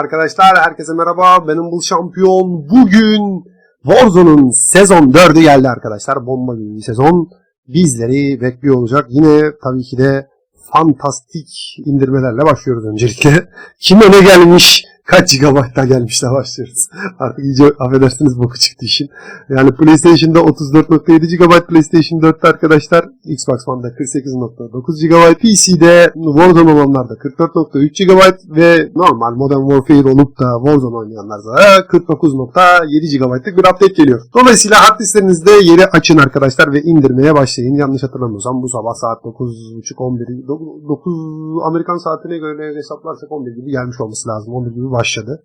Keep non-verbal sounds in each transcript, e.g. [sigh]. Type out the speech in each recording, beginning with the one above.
Arkadaşlar herkese merhaba. Benim bu şampiyon. Bugün Warzone'un sezon 4'ü geldi arkadaşlar. Bomba gibi bir sezon. Bizleri bekliyor olacak. Yine tabii ki de fantastik indirmelerle başlıyoruz öncelikle. [laughs] Kime ne gelmiş? Kaç GB'da gelmiş de başlıyoruz. Artık iyice affedersiniz boku çıktı işin. Yani PlayStation'da 34.7 GB, PlayStation 4'te arkadaşlar Xbox One'da 48.9 GB, PC'de Warzone olanlarda 44.3 GB ve normal Modern Warfare olup da Warzone oynayanlar da 49.7 GB'lık bir update geliyor. Dolayısıyla hard disklerinizde yeri açın arkadaşlar ve indirmeye başlayın. Yanlış hatırlamıyorsam bu sabah saat 9.30-11 9 Amerikan saatine göre hesaplarsak 11 gibi gelmiş olması lazım. 11 gibi başladı.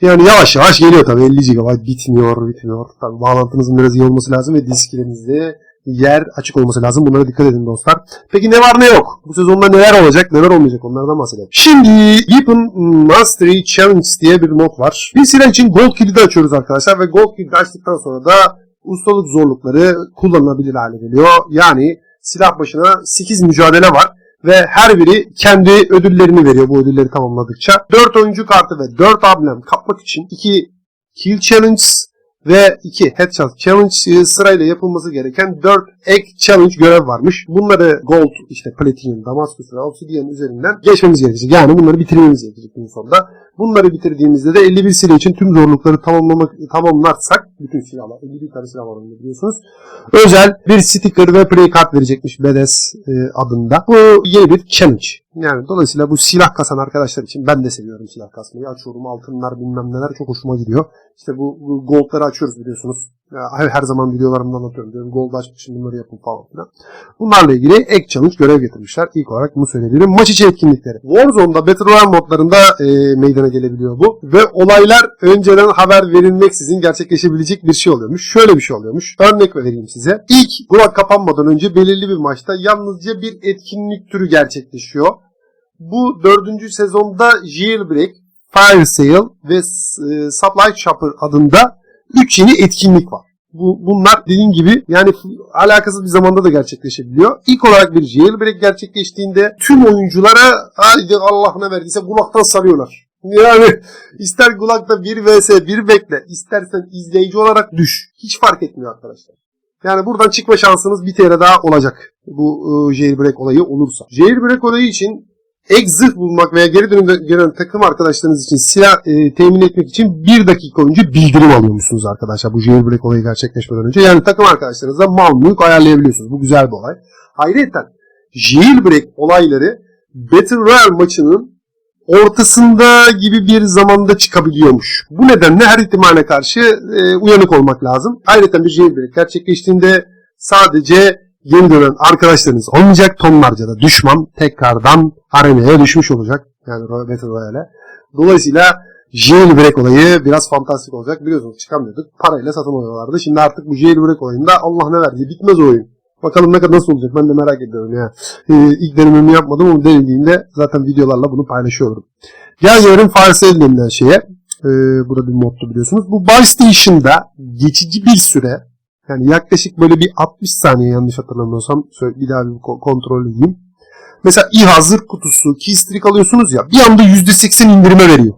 Yani yavaş yavaş geliyor tabii. 50 GB bitmiyor, bitmiyor. Tabii bağlantınızın biraz iyi olması lazım ve disklerinizde yer açık olması lazım. Bunlara dikkat edin dostlar. Peki ne var ne yok? Bu sezonda neler olacak, neler olmayacak onlardan bahsedelim. Şimdi Weapon Mastery Challenge diye bir mod var. Bir silah için Gold Kill'i de açıyoruz arkadaşlar ve Gold Kill'i açtıktan sonra da ustalık zorlukları kullanılabilir hale geliyor. Yani silah başına 8 mücadele var ve her biri kendi ödüllerini veriyor bu ödülleri tamamladıkça. 4 oyuncu kartı ve 4 amblem kapmak için 2 Kill Challenge ve 2 Headshot Challenge e, sırayla yapılması gereken 4 ek challenge görev varmış. Bunları Gold, işte Platinum, Damascus ve Obsidian üzerinden geçmemiz gerekecek. Yani bunları bitirmemiz gerekecek bunun sonunda. Bunları bitirdiğimizde de 51 silah için tüm zorlukları tamamlamak tamamlarsak bütün silahlar, 51 tane silah var biliyorsunuz. Özel bir sticker ve play kart verecekmiş BDS e, adında. Bu yeni bir challenge. Yani dolayısıyla bu silah kasan arkadaşlar için ben de seviyorum silah kasmayı. Açıyorum altınlar bilmem neler çok hoşuma gidiyor. İşte bu, goldları açıyoruz biliyorsunuz. Her, zaman videolarımda anlatıyorum. Diyorum gold açmışım bunları yapın falan filan. Bunlarla ilgili ek challenge görev getirmişler. İlk olarak bunu söyleyebilirim. Maç içi etkinlikleri. Warzone'da Battle Royale modlarında e, meydana gelebiliyor bu. Ve olaylar önceden haber verilmeksizin gerçekleşebilecek bir şey oluyormuş. Şöyle bir şey oluyormuş. Örnek vereyim size. İlk Burak kapanmadan önce belirli bir maçta yalnızca bir etkinlik türü gerçekleşiyor. Bu dördüncü sezonda Jailbreak, Fire Sale ve e, Supply Chopper adında 3 yeni etkinlik var. Bu, bunlar dediğim gibi yani alakasız bir zamanda da gerçekleşebiliyor. İlk olarak bir jailbreak gerçekleştiğinde tüm oyunculara haydi Allah ne verdiyse kulaktan sarıyorlar. Yani ister kulakta 1 vs 1 bekle, istersen izleyici olarak düş. Hiç fark etmiyor arkadaşlar. Yani buradan çıkma şansınız bir kere daha olacak. Bu e, jailbreak olayı olursa. Jailbreak olayı için ek zırh bulmak veya geri dönüm gelen takım arkadaşlarınız için silah e, temin etmek için bir dakika önce bildirim alıyormuşsunuz arkadaşlar bu jailbreak olayı gerçekleşmeden önce. Yani takım arkadaşlarınızla mal mülk ayarlayabiliyorsunuz. Bu güzel bir olay. Ayrıca jailbreak olayları Battle Royale maçının ortasında gibi bir zamanda çıkabiliyormuş. Bu nedenle her ihtimale karşı e, uyanık olmak lazım. Ayrıca bir jailbreak gerçekleştiğinde sadece yeni dönen arkadaşlarınız olmayacak. Tonlarca da düşman tekrardan arenaya düşmüş olacak. Yani Battle Royale'e. Dolayısıyla jailbreak olayı biraz fantastik olacak. Biliyorsunuz çıkamıyorduk. Parayla satın alıyorlardı. Şimdi artık bu jailbreak olayında Allah ne verdi bitmez o oyun. Bakalım ne kadar nasıl olacak ben de merak ediyorum ya. Ee, ilk denememi yapmadım ama denediğimde zaten videolarla bunu paylaşıyorum. Gel Fire Sale denilen şeye. Ee, burada bir moddu biliyorsunuz. Bu Buy Station'da geçici bir süre yani yaklaşık böyle bir 60 saniye yanlış hatırlamıyorsam bir daha bir kontrol edeyim. Mesela İ hazır kutusu, keystreak alıyorsunuz ya bir anda %80 indirime veriyor.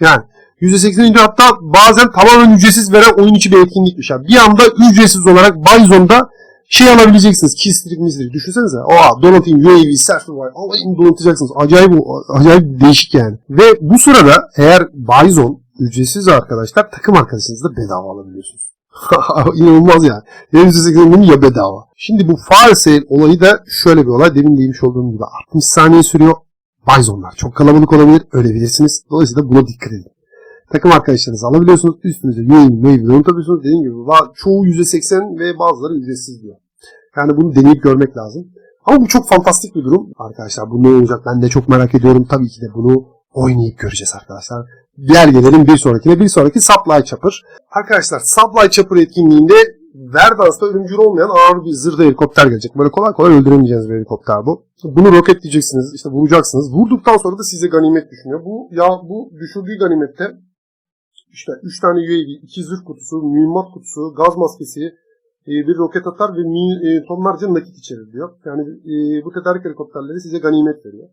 Yani %80 indirim hatta bazen tamamen ücretsiz veren oyun içi bir etkinlikmiş. Yani bir anda ücretsiz olarak Byzone'da şey alabileceksiniz. Keystreak mistreak. Düşünsenize. Oha donatayım UAV, Certify. Alayım donatacaksınız. Acayip, acayip değişik yani. Ve bu sırada eğer Byzone ücretsiz arkadaşlar takım arkadaşınızla bedava alabiliyorsunuz. [laughs] İnanılmaz yani. Ya %80 ya bedava. Şimdi bu fire sale olayı da şöyle bir olay. Demin demiş olduğum gibi 60 saniye sürüyor. Byzonlar çok kalabalık olabilir. Ölebilirsiniz. Dolayısıyla buna dikkat edin. Takım arkadaşlarınızı alabiliyorsunuz. Üstünüze UAV, UAV unutabiliyorsunuz. Dediğim gibi çoğu %80 ve bazıları ücretsiz diyor. Yani bunu deneyip görmek lazım. Ama bu çok fantastik bir durum. Arkadaşlar bu ne olacak ben de çok merak ediyorum. Tabii ki de bunu oynayıp göreceğiz arkadaşlar. Diğer gelelim bir sonrakine. Bir sonraki Supply Chopper. Arkadaşlar Supply Chopper etkinliğinde Verdansk'ta ölümcül olmayan ağır bir zırhlı helikopter gelecek. Böyle kolay kolay öldüremeyeceğiniz bir helikopter bu. Bunu roketleyeceksiniz, işte vuracaksınız. Vurduktan sonra da size ganimet düşünüyor. Bu ya bu düşürdüğü ganimette işte 3 tane UAV, 2 zırh kutusu, mühimmat kutusu, gaz maskesi, e, bir roket atar ve e, tonlarca nakit içerir diyor. Yani e, bu tedarik helikopterleri size ganimet veriyor.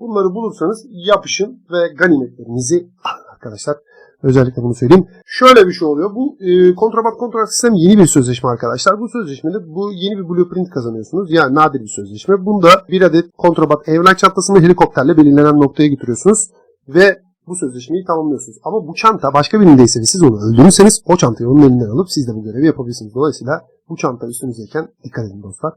Bunları bulursanız yapışın ve ganimetlerinizi alın arkadaşlar. Özellikle bunu söyleyeyim. Şöyle bir şey oluyor. Bu e, kontrabat kontrat sistem yeni bir sözleşme arkadaşlar. Bu sözleşmede bu yeni bir blueprint kazanıyorsunuz. Yani nadir bir sözleşme. Bunda bir adet kontrabat evrak çantasını helikopterle belirlenen noktaya getiriyorsunuz. Ve bu sözleşmeyi tamamlıyorsunuz. Ama bu çanta başka birindeyse ve siz onu öldürürseniz o çantayı onun elinden alıp siz de bu görevi yapabilirsiniz. Dolayısıyla bu çanta üstünüzdeyken dikkat edin dostlar.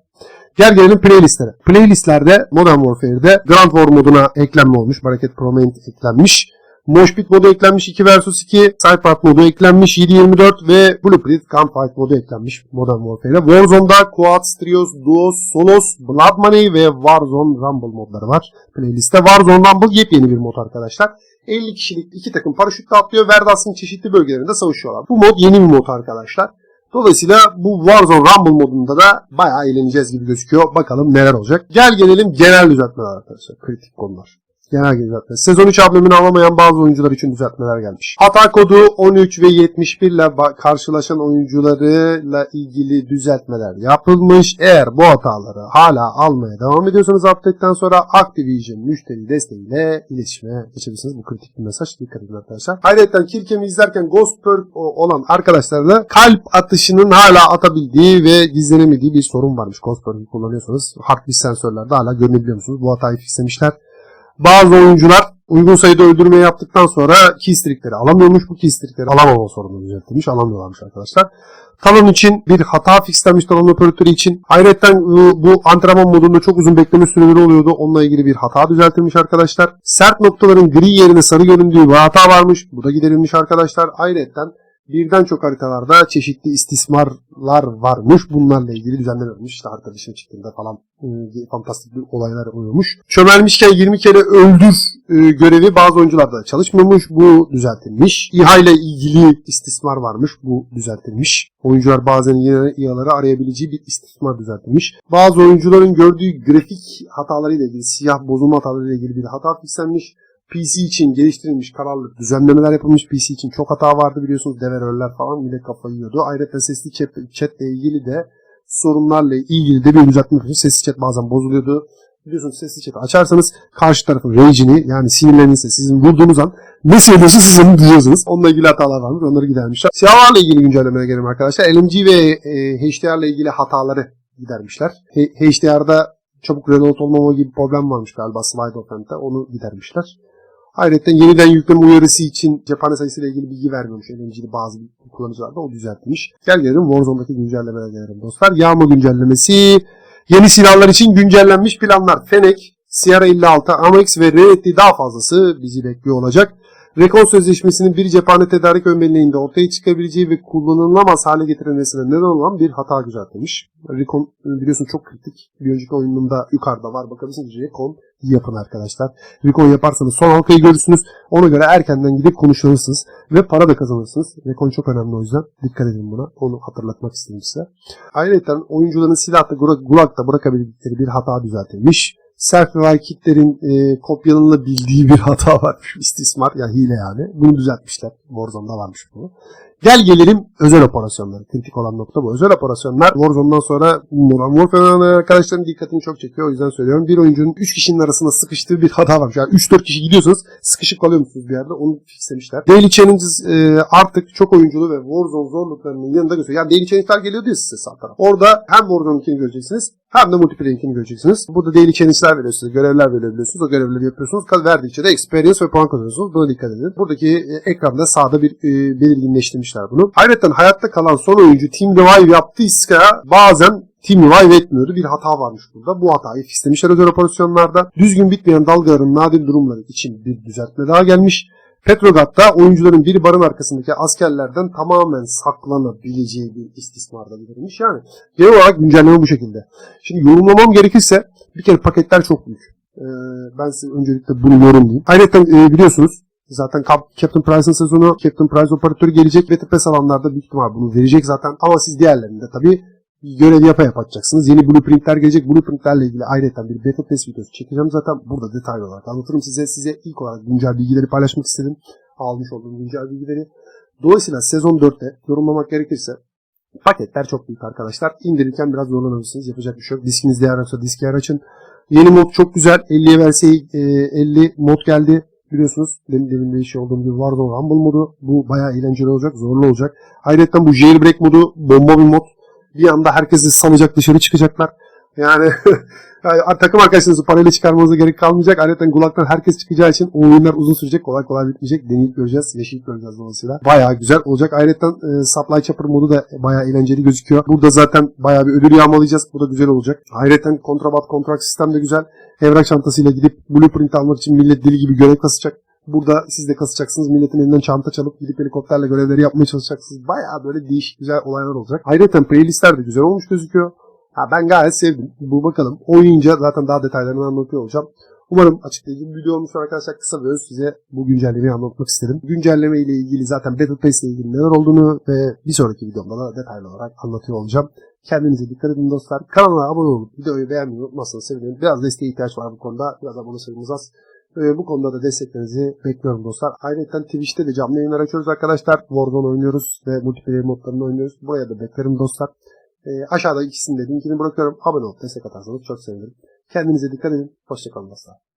Gel gelelim playlistlere. Playlistlerde Modern Warfare'de Grand War moduna eklenme olmuş. Baraket Prominent eklenmiş. Moshpit modu eklenmiş 2 vs 2, Sidepart modu eklenmiş 7.24 ve Blueprint Gunfight modu eklenmiş Modern Warfare'e. Warzone'da Quads, Trios, Duos, Solos, Blood Money ve Warzone Rumble modları var playlistte. Warzone Rumble yepyeni bir mod arkadaşlar. 50 kişilik iki takım paraşütle atlıyor. Verdas'ın çeşitli bölgelerinde savaşıyorlar. Bu mod yeni bir mod arkadaşlar. Dolayısıyla bu Warzone Rumble modunda da bayağı eğleneceğiz gibi gözüküyor. Bakalım neler olacak. Gel gelelim genel düzeltmeler arkadaşlar. Kritik konular. Genel düzeltme. Sezon 3 amblemini alamayan bazı oyuncular için düzeltmeler gelmiş. Hata kodu 13 ve 71 ile karşılaşan oyuncularıyla ilgili düzeltmeler yapılmış. Eğer bu hataları hala almaya devam ediyorsanız update'den sonra Activision müşteri desteğiyle iletişime geçebilirsiniz. Bu kritik bir mesaj. Dikkat edin arkadaşlar. Ayrıca Killcam'i izlerken Ghost Perk o- olan arkadaşlar da kalp atışının hala atabildiği ve gizlenemediği bir sorun varmış. Ghost Perk'ü kullanıyorsanız Heartbeat sensörlerde hala görünebiliyor musunuz? Bu hatayı fixlemişler. Bazı oyuncular uygun sayıda öldürme yaptıktan sonra keystreakleri alamıyormuş. Bu keystreakleri alamama sorunu düzeltilmiş. Alamıyorlarmış arkadaşlar. Talon için bir hata fixlenmiş Talon operatörü için. Ayrıca bu antrenman modunda çok uzun bekleme süreleri oluyordu. Onunla ilgili bir hata düzeltilmiş arkadaşlar. Sert noktaların gri yerine sarı göründüğü bir hata varmış. Bu da giderilmiş arkadaşlar. Ayrıca birden çok haritalarda çeşitli istismarlar varmış. Bunlarla ilgili düzenlenmiş. İşte harita dışına çıktığında falan e, fantastik bir olaylar oluyormuş. Çömelmişken 20 kere öldür e, görevi bazı oyuncularda çalışmıyormuş. Bu düzeltilmiş. İHA ile ilgili istismar varmış. Bu düzeltilmiş. Oyuncular bazen İHA'ları arayabileceği bir istismar düzeltilmiş. Bazı oyuncuların gördüğü grafik hatalarıyla ilgili, siyah bozulma hatalarıyla ilgili bir hata fixlenmiş. PC için geliştirilmiş kararlı düzenlemeler yapılmış. PC için çok hata vardı biliyorsunuz. Deveroller falan bile kafayı yiyordu. Ayrıca sesli chat, chat ilgili de sorunlarla ilgili de bir düzeltme yapılmış. Sesli chat bazen bozuluyordu. Biliyorsunuz sesli chat açarsanız karşı tarafın rage'ini yani sinirlerinizle sizin vurduğunuz an ne söylüyorsa siz onu duyuyorsunuz. Onunla ilgili hatalar varmış. Onları gidermişler. Siyahlarla ilgili güncellemelere gelelim arkadaşlar. LMG ve e, HDR ile ilgili hataları gidermişler. H- HDR'da çabuk reload olmama gibi problem varmış galiba Slide Offend'de. Onu gidermişler. Ayrıca yeniden yükleme uyarısı için cephane sayısıyla ilgili bilgi vermiyormuş LMG'li bazı kullanıcılar da o düzeltmiş. Gel gelelim Warzone'daki güncellemelere gelelim dostlar. Yağma güncellemesi, yeni silahlar için güncellenmiş planlar. Fennec, Sierra 56, Amex ve Rarity daha fazlası bizi bekliyor olacak. Rekon Sözleşmesi'nin bir cephane tedarik ömreliğinde ortaya çıkabileceği ve kullanılamaz hale getirilmesine neden olan bir hata düzeltilmiş. Recon biliyorsun çok kritik. Bir önceki oyununda yukarıda var. Bakabilirsiniz Recon yapın arkadaşlar. Recon yaparsanız son halkayı görürsünüz. Ona göre erkenden gidip konuşalırsınız. Ve para da kazanırsınız. Recon çok önemli o yüzden. Dikkat edin buna. Onu hatırlatmak istedim size. Ayrıca oyuncuların silahta gulakta bırakabildikleri bir hata düzeltilmiş. Self-revive kitlerin e, kopyalanılabildiği bir hata varmış. [laughs] İstismar yani hile yani. Bunu düzeltmişler. Warzone'da varmış bu. Gel gelelim özel operasyonlara. Kritik olan nokta bu. Özel operasyonlar Warzone'dan sonra Modern Warfare arkadaşların dikkatini çok çekiyor. O yüzden söylüyorum. Bir oyuncunun 3 kişinin arasında sıkıştığı bir hata var. Yani 3-4 kişi gidiyorsanız sıkışıp kalıyor musunuz bir yerde? Onu fixlemişler. Daily Challenges e, artık çok oyunculu ve Warzone zorluklarının yanında gösteriyor. Yani Daily Challenge'lar geliyor diyor size sağ tarafa. Orada hem Warzone'unkini göreceksiniz hem de multiplayer'inkini göreceksiniz. Burada daily challenge'ler veriyor size. Görevler verebiliyorsunuz. O görevleri yapıyorsunuz. Verdikçe de experience ve puan kazanıyorsunuz. Buna dikkat edin. Buradaki e, ekranda sağda bir e, belirginleştirmişler bunu. Ayrıca hayatta kalan son oyuncu Team Revive yaptıysa bazen Team Revive etmiyordu. Bir hata varmış burada. Bu hatayı fixlemişler özel operasyonlarda. Düzgün bitmeyen dalgaların nadir durumları için bir düzeltme daha gelmiş. Petrograd'da oyuncuların biri barın arkasındaki askerlerden tamamen saklanabileceği bir istismarda verilmiş. Yani genel olarak güncelleme bu şekilde. Şimdi yorumlamam gerekirse bir kere paketler çok büyük. Ee, ben size öncelikle bunu yorumlayayım. Ayrıca e, biliyorsunuz Zaten Captain Price'ın sezonu Captain Price operatörü gelecek ve TPS alanlarda büyük ihtimal bunu verecek zaten. Ama siz diğerlerinde tabii görev yapa yapacaksınız. Yeni blueprintler gelecek. Blueprintlerle ilgili ayrıca bir beta test videosu çekeceğim zaten. Burada detaylı olarak anlatırım size. Size ilk olarak güncel bilgileri paylaşmak istedim. Almış olduğum güncel bilgileri. Dolayısıyla sezon 4'te yorumlamak gerekirse paketler çok büyük arkadaşlar. İndirirken biraz zorlanırsınız. Yapacak bir şey yok. Diskiniz değer yoksa diski yer açın. Yeni mod çok güzel. 50'ye verse e, 50 mod geldi. Biliyorsunuz demin demin de şey olduğum gibi Warzone Rumble modu. Bu bayağı eğlenceli olacak. Zorlu olacak. Ayrıca bu jailbreak modu bomba bir mod. Bir anda herkesi salacak dışarı çıkacaklar. Yani [laughs] Yani takım arkadaşlarınızı parayla çıkarmanıza gerek kalmayacak. Ayrıca Gulag'dan herkes çıkacağı için o oyunlar uzun sürecek. Kolay kolay bitmeyecek. Deneyip göreceğiz. Yaşayıp göreceğiz dolayısıyla. Bayağı güzel olacak. Ayrıca e, Supply Chopper modu da bayağı eğlenceli gözüküyor. Burada zaten bayağı bir ödül yağmalayacağız. Bu da güzel olacak. Ayrıca kontrabat kontrak sistem de güzel. Evrak çantasıyla gidip blueprint almak için millet deli gibi görev kasacak. Burada siz de kasacaksınız. Milletin elinden çanta çalıp gidip helikopterle görevleri yapmaya çalışacaksınız. Bayağı böyle değişik güzel olaylar olacak. Ayrıca playlistler de güzel olmuş gözüküyor. Ha, ben gayet sevdim. Bu bakalım. Oynayınca zaten daha detaylarını anlatıyor olacağım. Umarım açıklayıcı bir video olmuş arkadaşlar. Kısa ve öz size bu güncellemeyi anlatmak istedim. Güncelleme ile ilgili zaten Battle Pass ile ilgili neler olduğunu ve bir sonraki videomda da detaylı olarak anlatıyor olacağım. Kendinize dikkat edin dostlar. Kanala abone olup videoyu beğenmeyi unutmazsanız sevinirim. Biraz desteğe ihtiyaç var bu konuda. Biraz abone sayımız az. Ee, bu konuda da desteklerinizi bekliyorum dostlar. Ayrıca Twitch'te de canlı yayınlar açıyoruz arkadaşlar. Warzone oynuyoruz ve multiplayer modlarını oynuyoruz. Buraya da beklerim dostlar. E, aşağıda ikisini de linkini bırakıyorum. Abone olup destek atarsanız çok sevinirim. Kendinize dikkat edin. Hoşçakalın dostlar.